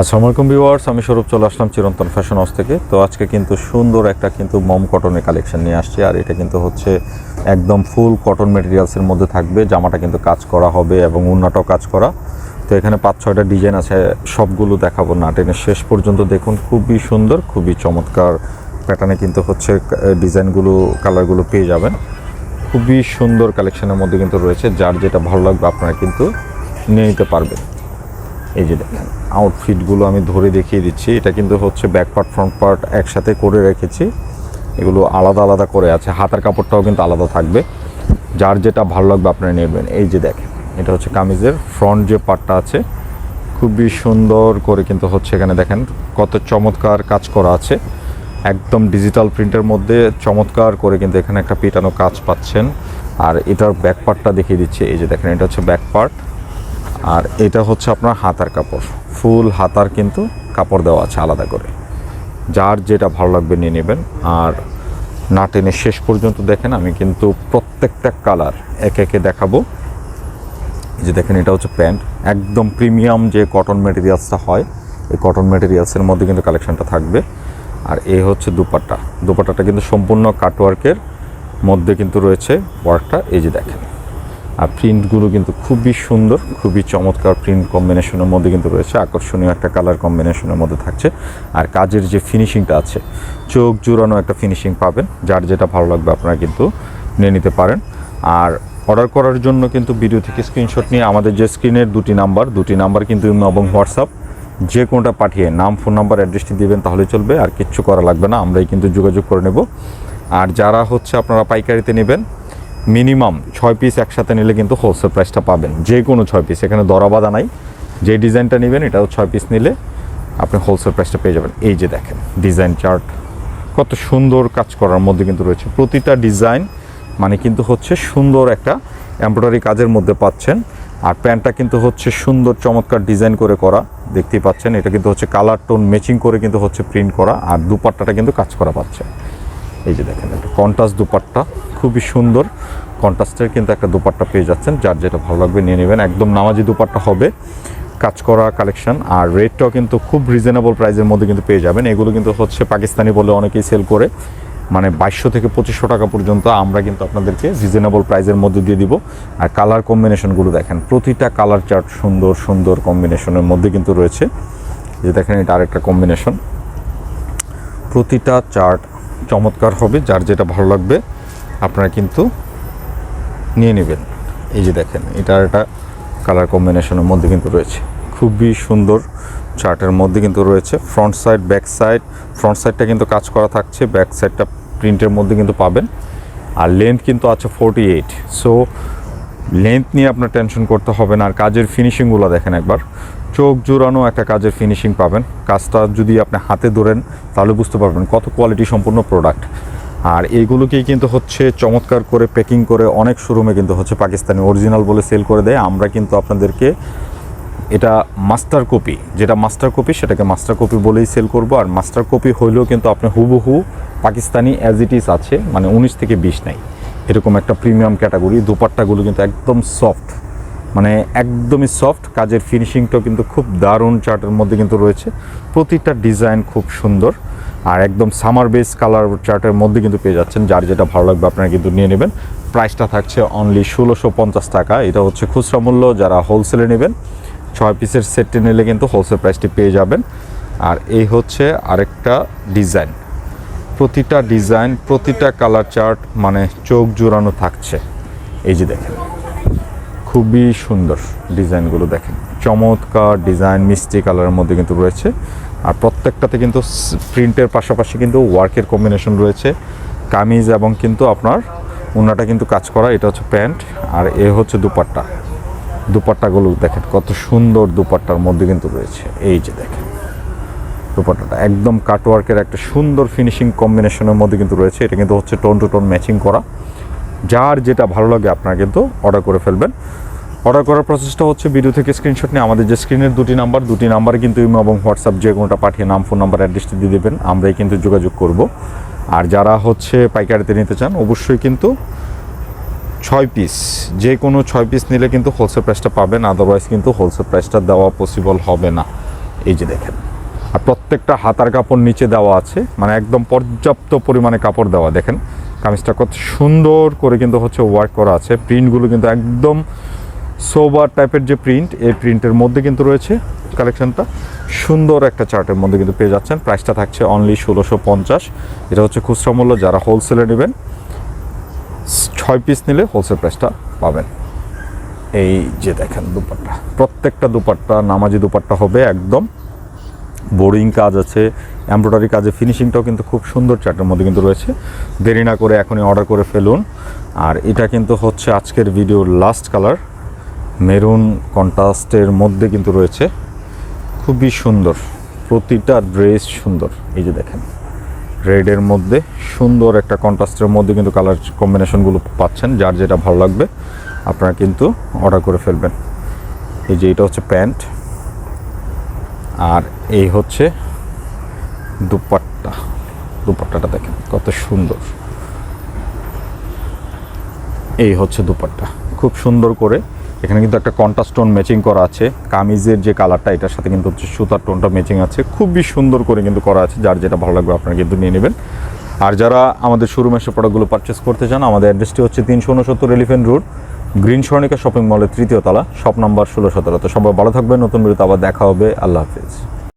আসসালামু আলাইকুম ভিউয়ার্স, আমি স্বরূপ, চলে আসলাম চিরন্তন ফ্যাশন হাউস থেকে। তো আজকে কিন্তু সুন্দর একটা কিন্তু মম কটনের কালেকশন নিয়ে আসছি, আর এটা কিন্তু হচ্ছে একদম ফুল কটন মেটেরিয়ালসের মধ্যে থাকবে। জামাটা কিন্তু কাজ করা হবে এবং উন্নাটাও কাজ করা। তো এখানে পাঁচ, ছয়টা ডিজাইন আছে, সবগুলো দেখাবো না। টেনে শেষ পর্যন্ত দেখুন, খুবই সুন্দর, খুবই চমৎকার প্যাটার্নে কিন্তু হচ্ছে ডিজাইনগুলো কালারগুলো পেয়ে যাবেন। খুবই সুন্দর কালেকশনের মধ্যে কিন্তু রয়েছে, যার যেটা ভালো লাগবে আপনারা কিন্তু নিয়ে নিতে পারবেন। এই যে দেখেন আউটফিটগুলো আমি ধরে দেখিয়ে দিচ্ছি। এটা কিন্তু হচ্ছে ব্যাক পার্ট ফ্রন্ট পার্ট একসাথে করে রেখেছি। এগুলো আলাদা আলাদা করে আছে। হাতার কাপড়টাও কিন্তু আলাদা থাকবে। যার যেটা ভালো লাগবে আপনারা নেবেন। এই যে দেখেন, এটা হচ্ছে কামিজের ফ্রন্ট যে পার্টটা আছে, খুবই সুন্দর করে কিন্তু হচ্ছে এখানে দেখেন কত চমৎকার কাজ করা আছে। একদম ডিজিটাল প্রিন্টের মধ্যে চমৎকার করে কিন্তু এখানে একটা পিটানো কাজ পাচ্ছেন। আর এটার ব্যাক পার্টটা দেখিয়ে দিচ্ছে। এই যে দেখেন, এটা হচ্ছে ব্যাক পার্ট আর এটা হচ্ছে আপনার হাতার কাপড়। ফুল হাতার কিন্তু কাপড় দেওয়া আছে আলাদা করে। যার যেটা ভালো লাগবে নিয়ে নেবেন। আর না টেনে শেষ পর্যন্ত দেখেন, আমি কিন্তু প্রত্যেকটা কালার একে একে দেখাবো। এই যে দেখেন, এটা হচ্ছে প্যান্ট। একদম প্রিমিয়াম যে কটন মেটেরিয়ালসটা হয়, এই কটন মেটেরিয়ালসের মধ্যে কিন্তু কালেকশানটা থাকবে। আর এই হচ্ছে দুপাট্টা। দুপাট্টাটা কিন্তু সম্পূর্ণ কাটওয়ার্কের মধ্যে কিন্তু রয়েছে ওয়ার্কটা এই যে দেখেন। আর প্রিন্টগুলো কিন্তু খুবই সুন্দর, খুবই চমৎকার প্রিন্ট কম্বিনেশনের মধ্যে কিন্তু রয়েছে। আকর্ষণীয় একটা কালার কম্বিনেশনের মধ্যে থাকছে। আর কাজের যে ফিনিশিংটা আছে, চোখ জুড়ানো একটা ফিনিশিং পাবেন, যার যেটা ভালো লাগবে আপনারা কিন্তু নিয়ে নিতে পারেন। আর অর্ডার করার জন্য কিন্তু ভিডিও থেকে স্ক্রিনশট নিয়ে আমাদের যে স্ক্রিনের দুটি নাম্বার দুটি নাম্বার কিন্তু এবং হোয়াটসঅ্যাপ, যে কোনোটা পাঠিয়ে নাম ফোন নাম্বার অ্যাড্রেসটি দিবেন তাহলে চলবে, আর কিচ্ছু করা লাগবে না, আমরাই কিন্তু যোগাযোগ করে নেব। আর যারা হচ্ছে আপনারা পাইকারিতে নেবেন মিনিমাম ছয় পিস একসাথে নিলে কিন্তু হোলসেল প্রাইসটা পাবেন। যে কোনো ছয় পিস এখানে দরা দরাবাদা নাই। যে ডিজাইনটা নেবেন, এটাও ছয় পিস নিলে আপনি হোলসেল প্রাইসটা পেয়ে যাবেন। এই যে দেখেন ডিজাইন চার্ট কত সুন্দর কাজ করার মধ্যে কিন্তু রয়েছে। প্রতিটা ডিজাইন মানে কিন্তু হচ্ছে সুন্দর একটা এমব্রয়ডারি কাজের মধ্যে পাচ্ছেন। আর প্যান্টটা কিন্তু হচ্ছে সুন্দর, চমৎকার ডিজাইন করে করা। দেখতেই পাচ্ছেন, এটা কিন্তু হচ্ছে কালার টোন ম্যাচিং করে কিন্তু হচ্ছে প্রিন্ট করা। আর দুপাট্টাটা কিন্তু কাজ করা পাচ্ছে। এই যে দেখেন, একটা কন্টাস দুপাট্টা, খুবই সুন্দর। কন্টাস্টের কিন্তু একটা দুপাট্টা পেয়ে যাচ্ছেন, যার যেটা ভালো লাগবে নিয়ে নেবেন। একদম নামাজি দুপাট্টা হবে, কাজ করা কালেকশন, আর রেটটাও কিন্তু খুব রিজনেবল প্রাইসের মধ্যে কিন্তু পেয়ে যাবেন। এগুলো কিন্তু হচ্ছে পাকিস্তানি বলে অনেকেই সেল করে। মানে বাইশশো থেকে পঁচিশশো টাকা পর্যন্ত আমরা কিন্তু আপনাদেরকে রিজনেবল প্রাইসের মধ্যে দিয়ে দিব। আর কালার কম্বিনেশনগুলো দেখেন, প্রতিটা কালার চার্ট সুন্দর সুন্দর কম্বিনেশনের মধ্যে কিন্তু রয়েছে। যে দেখেন, এটা আরেকটা কম্বিনেশন প্রতিটা চার্ট চমৎকার হবে, যার যেটা ভালো লাগবে, আপনারা কিন্তু নিয়ে নেবেন। এই যে দেখেন এটার একটা কালার কম্বিনেশনের মধ্যে কিন্তু রয়েছে। খুবই সুন্দর চার্টের মধ্যে কিন্তু রয়েছে। Front side back side front সাইডটা কিন্তু কাজ করা থাকছে ব্যাক সাইডটা প্রিন্টের মধ্যে কিন্তু পাবেন। আর লেন্থ কিন্তু আছে ফোরটি এইট সো লেন্থ নিয়ে আপনার টেনশন করতে হবে না। আর কাজের ফিনিশিংগুলো দেখেন একবার। চোখ জোড়ানো একটা কাজের ফিনিশিং পাবেন। কাজটা যদি আপনি হাতে ধরেন, তাহলে বুঝতে পারবেন কত কোয়ালিটি সম্পূর্ণ প্রোডাক্ট আর এইগুলোকেই কিন্তু হচ্ছে চমৎকার করে প্যাকিং করে অনেক শোরুমে কিন্তু হচ্ছে পাকিস্তানি অরিজিনাল বলে সেল করে দেয়। আমরা কিন্তু আপনাদেরকে এটা মাস্টার কপি যেটা মাস্টার কপি সেটাকে মাস্টার কপি বলেই সেল করব। আর মাস্টার কপি হইলেও কিন্তু আপনি হুবহু পাকিস্তানি অ্যাজ ইট ইজ আছে মানে উনিশ থেকে বিশ নাই। এরকম একটা প্রিমিয়াম ক্যাটাগরি দুপাট্টাগুলো কিন্তু একদম সফট মানে একদমই সফট কাজের ফিনিশিংটাও কিন্তু খুব দারুণ চার্টের মধ্যে কিন্তু রয়েছে। প্রতিটা ডিজাইন খুব সুন্দর আর একদম সামার বেস কালার চার্টের মধ্যে কিন্তু পেয়ে যাচ্ছেন। যার যেটা ভালো লাগবে আপনারা কিন্তু নিয়ে নেবেন। প্রাইসটা থাকছে অনলি ষোলোশো পঞ্চাশ টাকা। এটা হচ্ছে খুচরা মূল্য, যারা হোলসেলে নেবেন, ছয় পিসের সেটটি নিলে কিন্তু হোলসেল প্রাইসটি পেয়ে যাবেন। আর এই হচ্ছে আরেকটা ডিজাইন প্রতিটা ডিজাইন প্রতিটা কালার চার্ট মানে চোখ জোড়ানো থাকছে। এই যে দেখেন। খুবই সুন্দর ডিজাইনগুলো দেখেন। চমৎকার ডিজাইন, মিষ্টি কালারের মধ্যে কিন্তু রয়েছে। আর প্রত্যেকটাতে কিন্তু প্রিন্টের পাশাপাশি কিন্তু ওয়ার্কের কম্বিনেশন রয়েছে। কামিজ এবং কিন্তু আপনার উন্নাটা কিন্তু কাজ করা, এটা হচ্ছে প্যান্ট আর এ হচ্ছে দুপাট্টা। দুপাট্টাগুলো দেখেন, কত সুন্দর দুপাট্টার মধ্যে কিন্তু রয়েছে। এই যে দেখেন, দুপাট্টাটা একদম কাটওয়ার্কের একটা সুন্দর ফিনিশিং কম্বিনেশনের মধ্যে কিন্তু রয়েছে। এটা কিন্তু হচ্ছে টোন টু টোন ম্যাচিং করা। যার যেটা ভালো লাগে আপনারা কিন্তু অর্ডার করে ফেলবেন। অর্ডার করার প্রসেসটা হচ্ছে ভিডিও থেকে স্ক্রিনশট নিয়ে আমাদের যে স্ক্রিনের দুটি নাম্বার দুটি নাম্বারে কিন্তু ইমো এবং হোয়াটসঅ্যাপ যে কোনোটা পাঠিয়ে নাম ফোন নাম্বার অ্যাড্রেসটি দিয়ে দেবেন, আমরাই কিন্তু যোগাযোগ করব। আর যারা হচ্ছে পাইকারিতে নিতে চান, অবশ্যই কিন্তু ছয় পিস যে কোনো ছয় পিস নিলে কিন্তু হোলসেল প্রাইসটা পাবেন আদারওয়াইজ কিন্তু হোলসেল প্রাইসটা দেওয়া পসিবল হবে না। এই যে দেখেন, আর প্রত্যেকটা হাতার কাপড় নিচে দেওয়া আছে মানে একদম পর্যাপ্ত পরিমাণে কাপড় দেওয়া, দেখেন। কামিজটা কত সুন্দর করে কিন্তু হচ্ছে ওয়ার্ক করা আছে। প্রিন্টগুলো কিন্তু একদম সোবার টাইপের যে প্রিন্ট এই প্রিন্টের মধ্যে কিন্তু রয়েছে কালেকশনটা সুন্দর একটা চার্টের মধ্যে কিন্তু পেয়ে যাচ্ছেন। প্রাইসটা থাকছে অনলি ষোলোশো পঞ্চাশ। এটা হচ্ছে খুচরা মূল্য, যারা হোলসেলে নেবেন, ছয় পিস নিলে হোলসেল প্রাইসটা পাবেন। এই যে দেখেন দুপাট্টা। প্রত্যেকটা দুপাট্টা, নামাজি দুপাট্টা হবে একদম বোরিং কাজ আছে, এমব্রয়ডারি কাজে ফিনিশিংটাও কিন্তু খুব সুন্দর চার্টের মধ্যে কিন্তু রয়েছে। দেরি না করে এখনই অর্ডার করে ফেলুন। আর এটা কিন্তু হচ্ছে আজকের ভিডিওর লাস্ট কালার মেরুন কন্ট্রাস্টের মধ্যে কিন্তু রয়েছে। খুবই সুন্দর, প্রতিটা ড্রেস সুন্দর, এই যে দেখেন। রেডের মধ্যে সুন্দর একটা কন্ট্রাস্টের মধ্যে কিন্তু কালার কম্বিনেশনগুলো পাচ্ছেন, যার যেটা ভালো লাগবে, আপনারা কিন্তু অর্ডার করে ফেলবেন। এই যে এটা হচ্ছে প্যান্ট। আর এই হচ্ছে দুপাট্টা। দুপাট্টাটা দেখেন, কত সুন্দর। এই হচ্ছে দুপাট্টা। খুব সুন্দর করে এখানে কিন্তু একটা কন্ট্রাস্ট টোন ম্যাচিং করা আছে। কামিজের যে কালারটা এটার সাথে কিন্তু হচ্ছে সুতার টোনটা ম্যাচিং আছে। খুবই সুন্দর করে কিন্তু করা আছে। যার যেটা ভালো লাগবে আপনারা কিন্তু নিয়ে নেবেন। আর যারা আমাদের শোরুমে এসে প্রোডাক্টগুলো পারচেস করতে চান, আমাদের অ্যাড্রেসটি হচ্ছে তিনশো উনসত্তর Elephant Road Green Swarnika shopping মলের তৃতীয় তলা, শপ নাম্বার ষোলো সতেরো। তো সবাই ভালো থাকবে নতুন বিরতি আবার দেখা হবে। আল্লাহ হাফিজ।